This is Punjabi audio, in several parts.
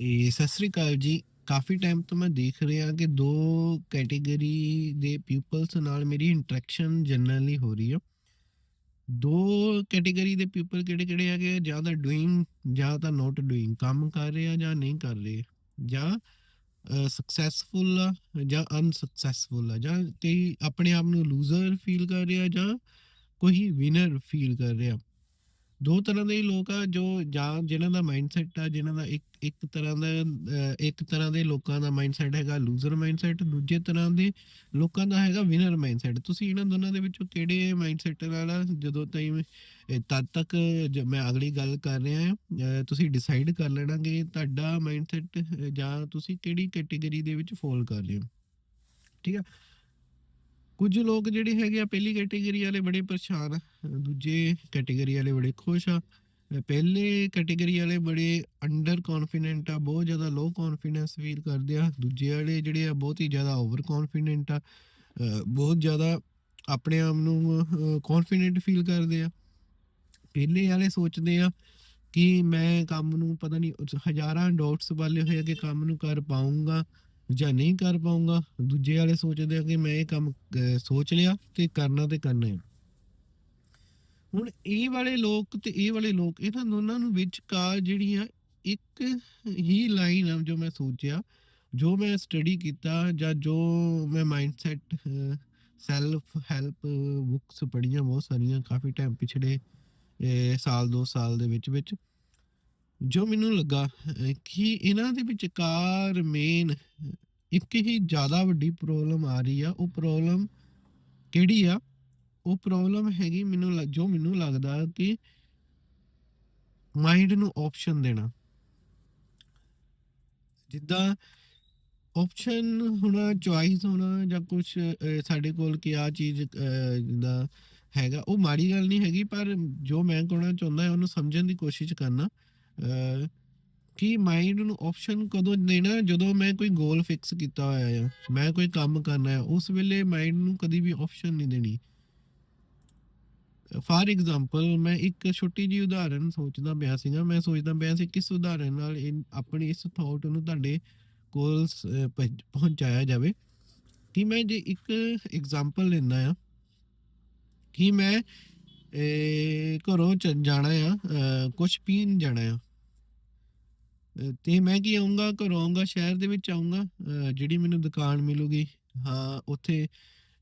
ਇਹ ਸਤਿ ਸ੍ਰੀ ਅਕਾਲ ਜੀ। ਕਾਫੀ ਟਾਈਮ ਤੋਂ ਮੈਂ ਦੇਖ ਰਿਹਾ ਕਿ ਦੋ ਕੈਟਾਗਰੀ ਦੇ ਪੀਪਲਸ ਨਾਲ ਮੇਰੀ ਇੰਟਰੈਕਸ਼ਨ ਜਨਰਲੀ ਹੋ ਰਹੀ ਆ। ਦੋ ਕੈਟਾਗਰੀ ਦੇ ਪੀਪਲ ਕਿਹੜੇ ਕਿਹੜੇ ਹੈਗੇ ਆ? ਜਾਂ ਤਾਂ ਡੂਇੰਗ ਜਾਂ ਤਾਂ ਨਾਟ ਡੂਇੰਗ ਕੰਮ ਕਰ ਰਹੇ ਆ ਜਾਂ ਨਹੀਂ ਕਰ ਰਹੇ? ਜਾਂ ਸਕਸੈਸਫੁਲ ਆ ਜਾਂ ਅਨਸਕਸੈਸਫੁਲ ਆ? ਜਾਂ ਕਈ ਆਪਣੇ ਆਪ ਨੂੰ ਲੂਜ਼ਰ ਫੀਲ ਕਰ ਰਿਹਾ ਜਾਂ ਕੋਈ ਵਿਨਰ ਫੀਲ ਕਰ ਰਿਹਾ? ਦੋ ਤਰ੍ਹਾਂ ਦੇ ਹੀ ਲੋਕ ਆ, ਜੋ ਜਾਂ ਜਿਨ੍ਹਾਂ ਦਾ ਮਾਈਂਡਸੈਟ ਆ ਜਿਨ੍ਹਾਂ ਦਾ ਇੱਕ ਇੱਕ ਤਰ੍ਹਾਂ ਦਾ ਇੱਕ ਤਰ੍ਹਾਂ ਦੇ ਲੋਕਾਂ ਦਾ ਮਾਈਂਡਸੈਟ ਹੈਗਾ ਲੂਜ਼ਰ ਮਾਈਂਡਸੈਟ ਦੂਜੇ ਤਰ੍ਹਾਂ ਦੇ ਲੋਕਾਂ ਦਾ ਹੈਗਾ ਵਿਨਰ ਮਾਈਂਡਸੈਟ ਤੁਸੀਂ ਇਹਨਾਂ ਦੋਨਾਂ ਦੇ ਵਿੱਚੋਂ ਕਿਹੜੇ ਮਾਈਂਡਸੈਟ ਨਾਲ ਜਦੋਂ ਤਾਈਂ ਤਦ ਤੱਕ ਜ- ਮੈਂ ਅਗਲੀ ਗੱਲ ਕਰ ਰਿਹਾ ਤੁਸੀਂ ਡਿਸਾਈਡ ਕਰ ਲੈਣਾ ਕਿ ਤੁਹਾਡਾ ਮਾਈਂਡਸੈਟ ਜਾਂ ਤੁਸੀਂ ਕਿਹੜੀ ਕੈਟਾਗਰੀ ਦੇ ਵਿੱਚ ਫੋਲ ਕਰ ਲਿਓ ਠੀਕ ਆ? ਕੁਝ ਲੋਕ ਜਿਹੜੇ ਹੈਗੇ ਆ, ਪਹਿਲੀ ਕੈਟਾਗਰੀ ਵਾਲੇ ਬੜੇ ਪਰੇਸ਼ਾਨ ਆ, ਦੂਜੇ ਕੈਟਾਗਰੀ ਵਾਲੇ ਬੜੇ ਖੁਸ਼ ਆ, ਪਹਿਲੇ ਕੈਟਾਗਰੀ ਵਾਲੇ ਬੜੇ ਅੰਡਰ ਕੌਨਫੀਡੈਂਟ ਆ, ਬਹੁਤ ਜ਼ਿਆਦਾ ਲੋ ਕੌਨਫੀਡੈਂਸ ਫੀਲ ਕਰਦੇ ਆ, ਦੂਜੇ ਵਾਲੇ ਜਿਹੜੇ ਆ, ਬਹੁਤ ਹੀ ਜ਼ਿਆਦਾ ਓਵਰ ਕੌਨਫੀਡੈਂਟ ਆ ਬਹੁਤ ਜ਼ਿਆਦਾ ਆਪਣੇ ਆਪ ਨੂੰ ਕੌਨਫੀਡੈਂਟ ਫੀਲ ਕਰਦੇ ਆ। ਪਹਿਲੇ ਵਾਲੇ ਸੋਚਦੇ ਆ ਕਿ ਮੈਂ ਕੰਮ ਨੂੰ ਪਤਾ ਨਹੀਂ ਹਜ਼ਾਰਾਂ ਡਾਊਟਸ ਵਾਲੇ ਹੋਏ ਆ ਕਿ ਕੰਮ ਨੂੰ ਕਰ ਪਾਉਂਗਾ ਜਾਂ ਨਹੀਂ ਕਰ ਪਾਉਂਗਾ। ਦੂਜੇ ਵਾਲੇ ਸੋਚਦੇ ਆ ਕਿ ਮੈਂ ਇਹ ਕੰਮ ਸੋਚ ਲਿਆ ਤੇ ਕਰਨਾ ਤੇ ਕਰਨਾ ਹੈ ਹੁਣ ਇਹ ਵਾਲੇ ਲੋਕ ਤੇ ਇਹ ਵਾਲੇ ਲੋਕ, ਇਹਨਾਂ ਦੋਨਾਂ ਨੂੰ ਵਿਚਕਾਰ ਜਿਹੜੀ ਆ ਇੱਕ ਹੀ ਲਾਈਨ ਆ ਜੋ ਮੈਂ ਸੋਚਿਆ, ਜੋ ਮੈਂ ਸਟੱਡੀ ਕੀਤਾ ਜਾਂ ਜੋ ਮੈਂ ਮਾਈਂਡਸੈਟ ਸੈਲਫ ਹੈਲਪ ਬੁੱਕਸ ਪੜ੍ਹੀਆਂ ਬਹੁਤ ਸਾਰੀਆਂ ਕਾਫੀ ਟਾਈਮ ਪਿਛਲੇ ਸਾਲ, ਦੋ ਸਾਲ ਦੇ ਵਿੱਚ ਵਿੱਚ ਜੋ ਮੈਨੂੰ ਲੱਗਾ ਕਿ ਇਹਨਾਂ ਦੇ ਵਿਚਕਾਰ ਮੇਨ ਇੱਕ ਹੀ ਜ਼ਿਆਦਾ ਵੱਡੀ ਪ੍ਰੋਬਲਮ ਆ ਰਹੀ ਆ, ਉਹ ਪ੍ਰੋਬਲਮ ਕਿਹੜੀ ਆ? ਉਹ ਪ੍ਰੋਬਲਮ ਹੈਗੀ ਮੈਨੂੰ ਲੱਗ- ਜੋ ਮੈਨੂੰ ਲੱਗਦਾ ਕਿ ਮਾਈਂਡ ਨੂੰ ਆਪਸ਼ਨ ਦੇਣਾ। ਜਿੱਦਾਂ ਆਪਸ਼ਨ ਹੋਣਾ ਚੁਆਇਸ ਹੋਣਾ ਜਾਂ ਕੁਝ ਸਾਡੇ ਕੋਲ ਕਿ ਆ ਚੀਜ਼ ਦਾ ਹੈਗਾ, ਉਹ ਮਾੜੀ ਗੱਲ ਨਹੀਂ ਹੈਗੀ, ਪਰ ਜੋ ਮੈਂ ਕਹਿਣਾ ਚਾਹੁੰਦਾ, ਉਹਨੂੰ ਸਮਝਣ ਦੀ ਕੋਸ਼ਿਸ਼ ਕਰਨਾ। ਕਿ ਮਾਈਂਡ ਨੂੰ ਆਪਸ਼ਨ ਕਦੋਂ ਦੇਣਾ, ਜਦੋਂ ਮੈਂ ਕੋਈ ਗੋਲ ਫਿਕਸ ਕੀਤਾ ਹੋਇਆ ਆ, ਮੈਂ ਕੋਈ ਕੰਮ ਕਰਨਾ ਹੈ ਉਸ ਵੇਲੇ ਮਾਈਂਡ ਨੂੰ ਕਦੀ ਵੀ ਆਪਸ਼ਨ ਨਹੀਂ ਦੇਣੀ। ਫਾਰ ਐਗਜ਼ਾਮਪਲ ਮੈਂ ਇੱਕ ਛੋਟੀ ਜਿਹੀ ਉਦਾਹਰਨ ਸੋਚਦਾ ਪਿਆ ਸੀਗਾ, ਮੈਂ ਸੋਚਦਾ ਪਿਆ ਸੀ ਕਿਸ ਉਦਾਹਰਨ ਨਾਲ ਇਨ- ਆਪਣੀ ਇਸ ਥਾਟ ਨੂੰ ਤੁਹਾਡੇ ਕੋਲ ਸ- ਪਹੁੰਚਾਇਆ ਜਾਵੇ। ਕਿ ਮੈਂ ਜੇ ਇੱਕ ਐਗਜ਼ਾਮਪਲ ਲੈਂਦਾ ਆ, ਕਿ ਮੈਂ ਘਰੋਂ ਚ, ਜਾਣਾ ਆ ਕੁਝ ਪੀਣ ਜਾਣਾ ਆ ਤੇ ਮੈਂ ਕੀ ਆਉਂਗਾ ਘਰੋਂ ਆਉਂਗਾ ਸ਼ਹਿਰ ਦੇ ਵਿੱਚ ਆਉਂਗਾ ਜਿਹੜੀ ਮੈਨੂੰ ਦੁਕਾਨ ਮਿਲੂਗੀ, ਹਾਂ, ਉੱਥੇ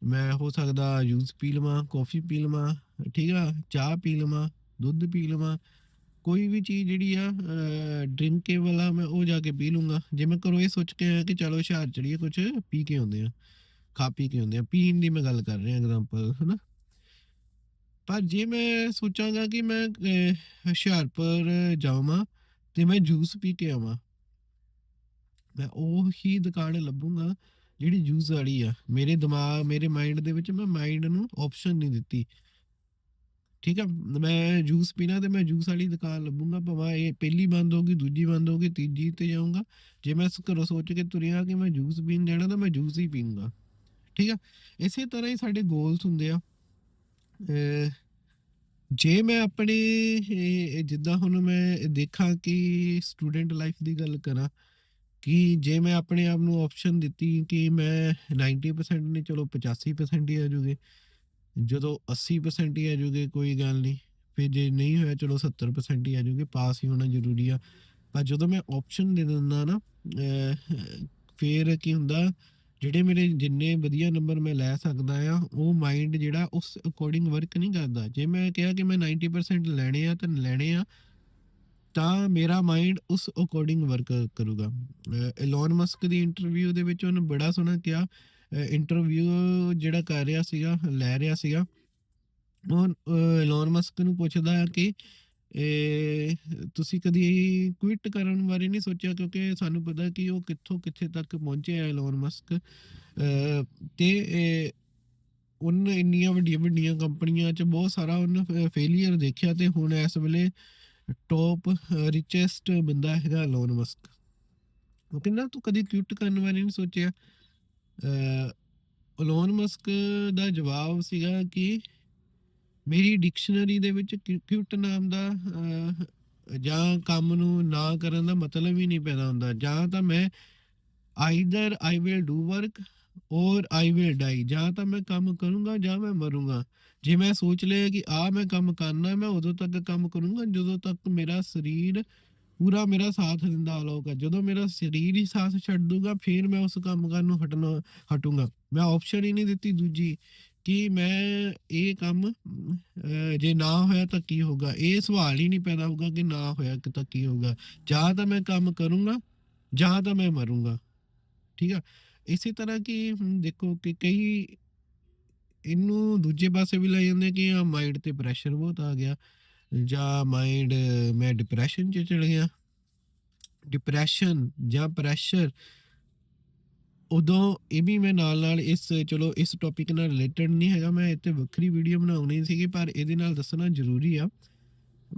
ਮੈਂ ਹੋ ਸਕਦਾ ਜੂਸ ਪੀ ਲਵਾਂ, ਕੌਫੀ ਪੀ ਲਵਾਂ, ਠੀਕ ਆ, ਚਾਹ ਪੀ ਲਵਾਂ, ਦੁੱਧ ਪੀ ਲਵਾਂ, ਕੋਈ ਵੀ ਚੀਜ਼ ਜਿਹੜੀ ਆ ਡਰਿੰਕੇਬਲ ਆ, ਮੈਂ ਉਹ ਜਾ ਕੇ ਪੀ ਲੂੰਗਾ। ਜੇ ਮੈਂ ਘਰੋਂ ਇਹ ਸੋਚ ਕੇ ਆਇਆ ਕਿ ਚਲੋ ਸ਼ਹਿਰ ਚੜੀਏ ਕੁਝ ਪੀ ਕੇ ਆਉਂਦੇ ਆ, ਖਾ ਪੀ ਕੇ ਆਉਂਦੇ ਆ, ਪੀਣ ਦੀ ਮੈਂ ਗੱਲ ਕਰ ਰਿਹਾ ਐਗਜ਼ਾਮਪਲ ਹਨਾ? ਪਰ ਜੇ ਮੈਂ ਸੋਚਾਂਗਾ ਕਿ ਮੈਂ ਹੁਸ਼ਿਆਰਪੁਰ ਜਾਵਾਂ ਤੇ ਮੈਂ ਜੂਸ ਪੀ ਕੇ ਆਵਾਂ। ਮੈਂ ਉਹ ਹੀ ਦੁਕਾਨ ਲੱਭੂੰਗਾ ਜਿਹੜੀ ਜੂਸ ਵਾਲੀ ਆ। ਮੇਰੇ ਦਿਮਾਗ, ਮੇਰੇ ਮਾਈਂਡ ਦੇ ਵਿੱਚ ਮੈਂ ਮਾਈਂਡ ਨੂੰ ਆਪਸ਼ਨ ਨਹੀਂ ਦਿੱਤੀ। ਠੀਕ ਆ? ਮੈਂ ਜੂਸ ਪੀਣਾ ਤੇ ਮੈਂ ਜੂਸ ਵਾਲੀ ਦੁਕਾਨ ਲੱਭੂੰਗਾ, ਭਾਵੇਂ ਇਹ ਪਹਿਲੀ ਬੰਦ ਹੋਗੀ ਦੂਜੀ ਬੰਦ ਹੋਗੀ ਤੀਜੀ ਤੇ ਜਾਊਂਗਾ। ਜੇ ਮੈਂ ਘਰੋਂ ਸੋਚ ਕੇ ਤੁਰਿਆ ਕਿ ਮੈਂ ਜੂਸ ਪੀਣ ਜਾਣਾ, ਤਾਂ ਮੈਂ ਜੂਸ ਹੀ ਪੀਊਂਗਾ। ਠੀਕ ਆ? ਇਸੇ ਤਰ੍ਹਾਂ ਹੀ ਸਾਡੇ ਗੋਲਸ ਹੁੰਦੇ ਆ। ਜੇ ਮੈਂ ਆਪਣੇ ਜਿੱਦਾਂ ਹੁਣ ਮੈਂ ਦੇਖਾਂ ਕਿ ਸਟੂਡੈਂਟ ਲਾਈਫ ਦੀ ਗੱਲ ਕਰਾਂ ਕਿ ਜੇ ਮੈਂ ਆਪਣੇ ਆਪ ਨੂੰ ਆਪਸ਼ਨ ਦਿੱਤੀ ਕਿ ਮੈਂ 90% ਨਹੀਂ, ਚਲੋ 85% ਹੀ ਆ ਜੂਗੇ। ਜਦੋਂ 80% ਹੀ ਆ ਜੂਗੇ, ਕੋਈ ਗੱਲ ਨਹੀਂ। ਫਿਰ ਜੇ ਨਹੀਂ ਹੋਇਆ, ਚਲੋ 70% ਹੀ ਆ ਜੂਗੇ, ਪਾਸ ਹੀ ਹੋਣਾ ਜ਼ਰੂਰੀ ਆ। ਪਰ ਜਦੋਂ ਮੈਂ ਆਪਸ਼ਨ ਦੇ ਦਿੰਦਾ ਨਾ ਫਿਰ ਕੀ ਹੁੰਦਾ ਜਿਹੜੇ ਮੇਰੇ ਜਿੰਨੇ ਵਧੀਆ ਨੰਬਰ ਮੈਂ ਲੈ ਸਕਦਾ ਆ, ਉਹ ਮਾਈਂਡ ਜਿਹੜਾ ਉਸ ਅਕੋਰਡਿੰਗ ਵਰਕ ਨਹੀਂ ਕਰਦਾ। ਜੇ ਮੈਂ ਕਿਹਾ ਕਿ ਮੈਂ 90% ਲੈਣੇ ਆ ਤਾਂ ਲੈਣੇ ਆ, ਤਾਂ ਮੇਰਾ ਮਾਈਂਡ ਉਸ ਅਕੋਰਡਿੰਗ ਵਰਕ ਕਰੂਗਾ। ਐਲਨ ਮਸਕ ਦੀ ਇੰਟਰਵਿਊ ਦੇ ਵਿੱਚ ਉਹਨੇ ਬੜਾ ਸੋਹਣਾ ਕਿਹਾ। ਇੰਟਰਵਿਊ ਜਿਹੜਾ ਕਰ ਰਿਹਾ ਸੀਗਾ, ਲੈ ਰਿਹਾ ਸੀਗਾ, ਉਹ ਐਲਨ ਮਸਕ ਨੂੰ ਪੁੱਛਦਾ ਹੈ ਕਿ ਇਹ ਤੁਸੀਂ ਕਦੀ ਕੁਇਟ ਕਰਨ ਬਾਰੇ ਨਹੀਂ ਸੋਚਿਆ? ਕਿਉਂਕਿ ਸਾਨੂੰ ਪਤਾ ਕਿ ਉਹ ਕਿੱਥੋਂ ਕਿੱਥੇ ਤੱਕ ਪਹੁੰਚਿਆ ਆ ਐਲਨ ਮਸਕ ਅਹ, ਤੇ ਇਹ, ਉਹਨੇ ਇੰਨੀਆਂ ਵੱਡੀਆਂ ਵੱਡੀਆਂ ਕੰਪਨੀਆਂ 'ਚ ਬਹੁਤ ਸਾਰਾ ਉਹਨੇ ਫੇਲਿਅਰ ਦੇਖਿਆ ਤੇ ਹੁਣ ਇਸ ਵੇਲੇ ਟੌਪ ਰਿਚੈਸਟ ਬੰਦਾ ਹੈਗਾ ਐਲਨ ਮਸਕ ਉਹ ਕਹਿੰਦਾ ਤੂੰ ਕਦੀ ਕੁਇਟ ਕਰਨ ਬਾਰੇ ਨਹੀਂ ਸੋਚਿਆ? ਐਲਨ ਮਸਕ ਦਾ ਜਵਾਬ ਸੀਗਾ ਕਿ ਮੇਰੀ ਡਿਕਸ਼ਨਰੀ ਦੇ ਵਿੱਚ ਕਿਊਟ ਨਾਮ ਦਾ ਜਾਂ ਕੰਮ ਨੂੰ ਨਾ ਕਰਨ ਦਾ ਮਤਲਬ ਹੀ ਨਹੀਂ ਪੈਦਾ ਹੁੰਦਾ। ਜਾਂ ਤਾਂ ਮੈਂ either I will do work or I will ਡਾਈ ਜਾਂ ਤਾਂ ਮੈਂ ਕੰਮ ਕਰੂੰਗਾ ਜਾਂ ਮੈਂ ਮਰੂੰਗਾ। ਜੇ ਮੈਂ ਸੋਚ ਲਿਆ ਕਿ ਆ ਮੈਂ ਕੰਮ ਕਰਨਾ, ਮੈਂ ਉਦੋਂ ਤੱਕ ਕੰਮ ਕਰੂੰਗਾ ਜਦੋਂ ਤੱਕ ਮੇਰਾ ਸਰੀਰ ਪੂਰਾ ਮੇਰਾ ਸਾਥ ਦਿੰਦਾ ਹੋਊਗਾ ਜਦੋਂ ਮੇਰਾ ਸਰੀਰ ਹੀ ਸਾਥ ਛੱਡ ਦੂਗਾ, ਫਿਰ ਮੈਂ ਉਸ ਕੰਮ ਕਰਨ ਨੂੰ ਹਟਣਾ, ਹਟੂੰਗਾ। ਮੈਂ ਆਪਸ਼ਨ ਹੀ ਨਹੀਂ ਦਿੱਤੀ ਦੂਜੀ। ਕਿ ਮੈਂ ਇਹ ਕੰਮ ਜੇ ਨਾ ਹੋਇਆ ਤਾਂ ਕੀ ਹੋਗਾ ਇਹ ਸਵਾਲ ਹੀ ਨਹੀਂ ਪੈਦਾ ਹੋਊਗਾ ਕਿ ਨਾ ਹੋਇਆ ਕਿ ਤਾਂ ਕੀ ਹੋਗਾ ਜਾਂ ਤਾਂ ਮੈਂ ਕੰਮ ਕਰੂੰਗਾ, ਜਾਂ ਤਾਂ ਮੈਂ ਮਰੂੰਗਾ। ਠੀਕ ਆ? ਇਸੇ ਤਰ੍ਹਾਂ ਕਿ ਹੁਣ ਦੇਖੋ ਕਿ ਕਈ ਇਹਨੂੰ ਦੂਜੇ ਪਾਸੇ ਵੀ ਲੈ ਜਾਂਦੇ ਕਿ ਆ ਮਾਈਂਡ ਤੇ ਪ੍ਰੈਸ਼ਰ ਬਹੁਤ ਆ ਗਿਆ। ਜਾਂ ਮਾਈਂਡ ਮੈਂ ਡਿਪਰੈਸ਼ਨ 'ਚ ਚਲ ਗਿਆ। ਡਿਪਰੈਸ਼ਨ ਜਾਂ ਪ੍ਰੈਸ਼ਰ ਉਦੋਂ ਇਹ ਵੀ ਮੈਂ ਨਾਲ ਨਾਲ ਇਸ, ਚਲੋ ਇਸ ਟੌਪਿਕ ਨਾਲ ਰਿਲੇਟਡ ਨਹੀਂ ਹੈਗਾ, ਮੈਂ ਇੱਥੇ ਵੱਖਰੀ ਵੀਡੀਓ ਬਣਾਉਣੀ ਸੀਗੀ, ਪਰ ਇਹਦੇ ਨਾਲ ਦੱਸਣਾ ਜ਼ਰੂਰੀ ਆ।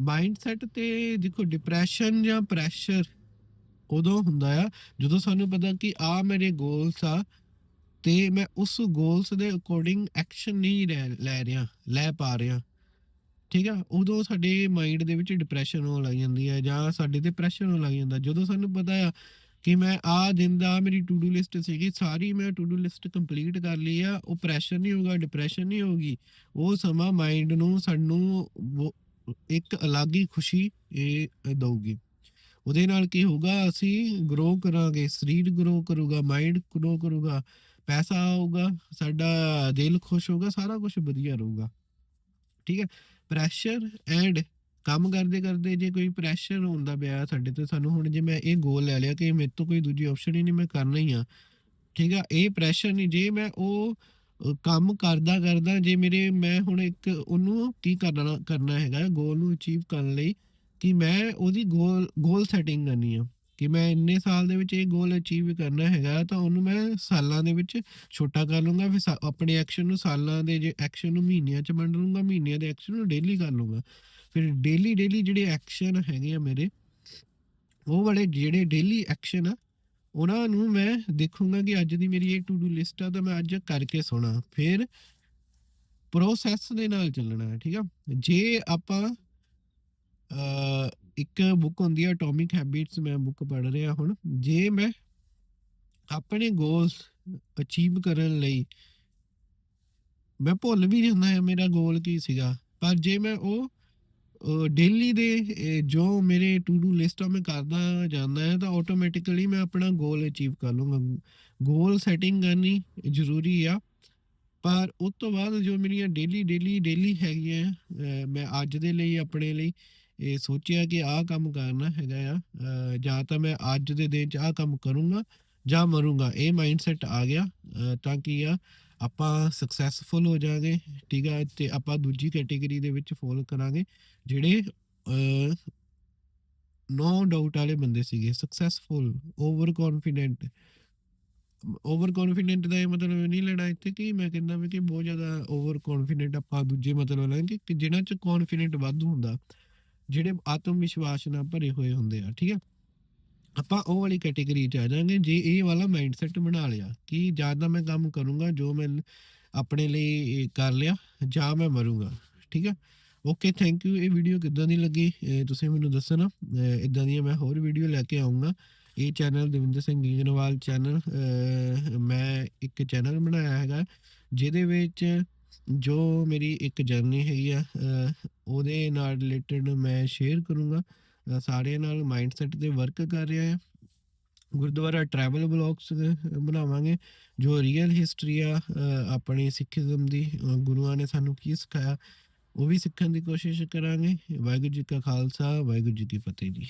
ਮਾਈਂਡਸੈਟ ਤੇ ਦੇਖੋ ਡਿਪਰੈਸ਼ਨ ਜਾਂ ਪ੍ਰੈਸ਼ਰ ਉਦੋਂ ਹੁੰਦਾ ਆ, ਜਦੋਂ ਸਾਨੂੰ ਪਤਾ ਕਿ ਆ ਮੇਰੇ ਗੋਲਸ ਆ, ਤੇ ਮੈਂ ਉਸ ਗੋਲਸ ਦੇ ਅਕੋਰਡਿੰਗ ਐਕਸ਼ਨ ਨਹੀਂ ਲੈ ਲੈ ਰਿਹਾ, ਲੈ ਪਾ ਰਿਹਾ। ਠੀਕ ਆ? ਉਦੋਂ ਸਾਡੇ ਮਾਈਂਡ ਦੇ ਵਿੱਚ ਡਿਪਰੈਸ਼ਨ ਹੋਣ ਲੱਗ ਜਾਂਦੀ ਹੈ ਜਾਂ ਸਾਡੇ ਤੇ ਪ੍ਰੈਸ਼ਰ ਹੋਣ ਲੱਗ ਜਾਂਦਾ। ਜਦੋਂ ਸਾਨੂੰ ਪਤਾ ਆ ਕਿ ਮੈਂ ਆ ਦਿਨ ਦਾ ਮੇਰੀ ਟੂ ਡੂ ਲਿਸਟ ਸੀਗੀ, ਸਾਰੀ ਮੈਂ ਟੂ ਡੂ ਲਿਸਟ ਕੰਪਲੀਟ ਕਰ ਲਈ ਆ, ਉਹ ਪ੍ਰੈਸ਼ਰ ਨਹੀਂ ਹੋਊਗਾ ਡਿਪਰੈਸ਼ਨ ਨਹੀਂ ਹੋਊਗੀ, ਉਹ ਸਮਾਂ ਮਾਈਂਡ ਨੂੰ ਸਾਨੂੰ ਉਹ ਇੱਕ ਅਲੱਗ ਹੀ ਖੁਸ਼ੀ, ਇਹ ਦਊਗੀ। ਉਹਦੇ ਨਾਲ ਕੀ ਹੋਊਗਾ, ਅਸੀਂ ਗਰੋ ਕਰਾਂਗੇ, ਸਰੀਰ ਗਰੋ ਕਰੂਗਾ ਮਾਈਂਡ ਗਰੋ ਕਰੂਗਾ, ਪੈਸਾ ਆਊਗਾ, ਸਾਡਾ ਦਿਲ ਖੁਸ਼ ਹੋਊਗਾ, ਸਾਰਾ ਕੁਝ ਵਧੀਆ ਰਹੂਗਾ। ਠੀਕ ਹੈ? ਪ੍ਰੈਸ਼ਰ ਐਂਡ ਕੰਮ ਕਰਦੇ ਕਰਦੇ ਜੇ ਕੋਈ ਪ੍ਰੈਸ਼ਰ ਹੁੰਦਾ ਪਿਆ ਸਾਡੇ ਤੇ, ਸਾਨੂੰ ਹੁਣ ਜੇ ਮੈਂ ਇਹ ਗੋਲ ਲੈ ਲਿਆ ਕਿ ਮੇਰੇ ਤੋਂ ਕੋਈ ਦੂਜੀ ਆਪਸ਼ਨ ਹੀ ਨਹੀਂ, ਮੈਂ ਕਰਨਾ ਹੀ ਆ। ਠੀਕ ਆ? ਇਹ ਪ੍ਰੈਸ਼ਰ ਨਹੀਂ, ਜੇ ਮੈਂ ਉਹ ਕੰਮ ਕਰਦਾ ਕਰਦਾ ਜੇ ਮੇਰੇ, ਮੈਂ ਹੁਣ ਇੱਕ ਉਹਨੂੰ ਕੀ ਕਰਨਾ ਕਰਨਾ ਹੈਗਾ ਗੋਲ ਨੂੰ ਅਚੀਵ ਕਰਨ ਲਈ ਕਿ ਮੈਂ ਉਹਦੀ ਗੋਲ ਗੋਲ ਸੈਟਿੰਗ ਕਰਨੀ ਆ। ਕਿ ਮੈਂ ਇੰਨੇ ਸਾਲ ਦੇ ਵਿੱਚ ਇਹ ਗੋਲ ਅਚੀਵ ਕਰਨਾ ਹੈਗਾ ਤਾਂ ਉਹਨੂੰ ਮੈਂ ਸਾਲਾਂ ਦੇ ਵਿੱਚ ਛੋਟਾ ਕਰ ਲੂੰਗਾ ਫਿਰ ਆਪਣੇ ਐਕਸ਼ਨ ਨੂੰ ਸਾਲਾਂ ਦੇ ਜੇ ਐਕਸ਼ਨ ਨੂੰ ਮਹੀਨਿਆਂ ਚ ਵੰਡ ਲੂੰਗਾ ਮਹੀਨਿਆਂ ਦੇ ਐਕਸ਼ਨ ਨੂੰ ਡੇਲੀ ਕਰ ਲੂੰਗਾ ਫਿਰ ਡੇਲੀ ਡੇਲੀ ਜਿਹੜੇ ਐਕਸ਼ਨ ਹੈਗੇ ਆ ਮੇਰੇ, ਉਹ ਵਾਲੇ ਜਿਹੜੇ ਡੇਲੀ ਐਕਸ਼ਨ ਆ, ਉਹਨਾਂ ਨੂੰ ਮੈਂ ਦੇਖੂੰਗਾ ਕਿ ਅੱਜ ਦੀ ਮੇਰੀ ਇਹ ਟੂ ਡੂ ਲਿਸਟ ਆ ਤਾਂ ਮੈਂ ਅੱਜ ਕਰਕੇ ਸੋਣਾ। ਫਿਰ ਪ੍ਰੋਸੈਸ ਦੇ ਨਾਲ ਚੱਲਣਾ ਹੈ, ਠੀਕ ਆ? ਜੇ ਆਪਾਂ ਇੱਕ ਬੁੱਕ ਹੁੰਦੀ ਹੈ ਐਟੋਮਿਕ ਹੈਬਿਟਸ ਮੈਂ ਬੁੱਕ ਪੜ੍ਹ ਰਿਹਾ ਹੁਣ, ਜੇ ਮੈਂ ਆਪਣੇ ਗੋਲਸ ਅਚੀਵ ਕਰਨ ਲਈ ਮੈਂ ਭੁੱਲ ਵੀ ਜਾਂਦਾ ਹੈ ਮੇਰਾ ਗੋਲ ਕੀ ਸੀਗਾ, ਪਰ ਜੇ ਮੈਂ ਉਹ ਡੇਲੀ ਦੇ ਜੋ ਮੇਰੇ ਟੂ ਡੂ ਲਿਸਟ ਆ, ਮੈਂ ਕਰਦਾ ਜਾਂਦਾ ਹੈ, ਤਾਂ ਆਟੋਮੈਟਿਕਲੀ ਮੈਂ ਆਪਣਾ ਗੋਲ ਅਚੀਵ ਕਰ ਲੂੰਗਾ ਗੋਲ ਸੈਟਿੰਗ ਕਰਨੀ ਜ਼ਰੂਰੀ ਆ, ਪਰ ਉਸ ਤੋਂ ਬਾਅਦ ਜੋ ਮੇਰੀਆਂ ਡੇਲੀ ਡੇਲੀ ਡੇਲੀ ਹੈਗੀਆਂ ਮੈਂ ਅੱਜ ਦੇ ਲਈ, ਆਪਣੇ ਲਈ, ਇਹ ਸੋਚਿਆ ਕਿ ਆਹ ਕੰਮ ਕਰਨਾ ਹੈਗਾ ਆ। ਜਾਂ ਤਾਂ ਮੈਂ ਅੱਜ ਦੇ ਦਿਨ 'ਚ ਆਹ ਕੰਮ ਕਰੂੰਗਾ ਜਾਂ ਮਰੂੰਗਾ, ਇਹ ਮਾਈਂਡਸੈਟ ਆ ਗਿਆ ਤਾਂ ਕਿ ਆ, ਆਪਾਂ ਸਕਸੈਸਫੁਲ ਹੋ ਜਾਾਂਗੇ ਠੀਕ ਆ, ਤੇ ਆਪਾਂ ਦੂਜੀ ਕੈਟਾਗਰੀ ਦੇ ਵਿੱਚ ਫੋਲ ਕਰਾਂਗੇ, ਜਿਹੜੇ ਨੋ ਡਾਊਟ ਵਾਲੇ ਬੰਦੇ ਸੀਗੇ successful over confident over confident ਦਾ ਇਹ ਮਤਲਬ ਨਹੀਂ ਲੈਣਾ ਇੱਥੇ ਕਿ ਮੈਂ ਕਹਿੰਦਾ ਵੀ ਕਿ ਬਹੁਤ ਜ਼ਿਆਦਾ ਓਵਰ ਕੌਨਫੀਡੈਂਟ ਆਪਾਂ ਦੂਜੇ ਮਤਲਬ ਲੈਣਗੇ ਕਿ ਜਿਹਨਾਂ 'ਚ ਕੌਨਫੀਡੈਂਟ ਵੱਧ ਹੁੰਦਾ, ਜਿਹੜੇ ਆਤਮ ਵਿਸ਼ਵਾਸ ਨਾਲ ਭਰੇ ਹੋਏ ਹੁੰਦੇ ਆ, ਠੀਕ ਆ। ਆਪਾਂ ਉਹ ਵਾਲੀ ਕੈਟੇਗਰੀ 'ਚ ਆ ਜਾਾਂਗੇ ਜੇ ਇਹ ਵਾਲਾ ਮਾਈਂਡਸੈਟ ਬਣਾ ਲਿਆ ਕਿ ਜਾਂ ਤਾਂ ਮੈਂ ਕੰਮ ਕਰੂੰਗਾ, ਜੋ ਮੈਂ ਆਪਣੇ ਲਈ ਕਰ ਲਿਆ, ਜਾਂ ਮੈਂ ਮਰੂੰਗਾ, ਠੀਕ ਹੈ? ਓਕੇ ਥੈਂਕ ਯੂ ਇਹ ਵੀਡੀਓ ਕਿੱਦਾਂ ਦੀ ਲੱਗੀ? ਤੁਸੀਂ ਮੈਨੂੰ ਦੱਸਣਾ। ਇਦਾਂ ਦੀਆਂ ਮੈਂ ਹੋਰ ਵੀਡੀਓ ਲੈ ਕੇ ਆਉਂਗਾ ਇਹ ਚੈਨਲ ਦਵਿੰਦਰ ਸਿੰਘ ਗੀਜਨਵਾਲ ਚੈਨਲ ਮੈਂ ਇੱਕ ਚੈਨਲ ਬਣਾਇਆ ਹੈਗਾ, ਜਿਹਦੇ ਵਿੱਚ ਜੋ ਮੇਰੀ ਇੱਕ ਜਰਨੀ ਹੈਗੀ ਆ ਉਹਦੇ ਨਾਲ ਰਿਲੇਟਡ ਮੈਂ ਸ਼ੇਅਰ ਕਰੂੰਗਾ। ਅ, ਸਾਰਿਆਂ ਨਾਲ ਮਾਈਂਡਸੈਟ ਤੇ ਵਰਕ ਕਰ ਰਿਹਾ ਹੈ। ਗੁਰਦੁਆਰਾ ਟਰੈਵਲ ਬਲੌਗਸ ਬਣਾਵਾਂਗੇ ਜੋ ਰੀਅਲ ਹਿਸਟਰੀ ਆ ਆਪਣੀ ਸਿੱਖੀਜ਼ਮ ਦੀ ਗੁਰੂਆਂ ਨੇ ਸਾਨੂੰ ਕੀ ਸਿਖਾਇਆ ਉਹ ਵੀ ਸਿੱਖਣ ਦੀ ਕੋਸ਼ਿਸ਼ ਕਰਾਂਗੇ। ਵਾਹਿਗੁਰੂ ਜੀ ਕਾ ਖਾਲਸਾ ਵਾਹਿਗੁਰੂ ਜੀ ਕੀ ਫਤਿਹ ਜੀ।